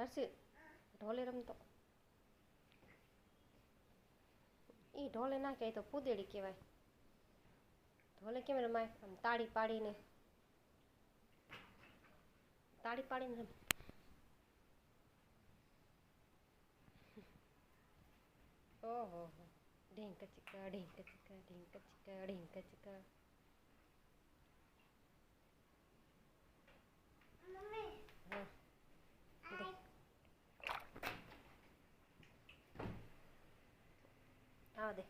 હર્ષિલ ઢોલે રમતો એ ઢોલે ના કહેવાય તો પૂદેડી કહેવાય. ઢોલે કેમ રમાય આમ તાળી પાડીને. તાળી પાડીને રમ ઓહો ઢીંક ચીકા ઢીંક ચીકા ઢીંક ચીકા ઢીંક ચીકા Hadi.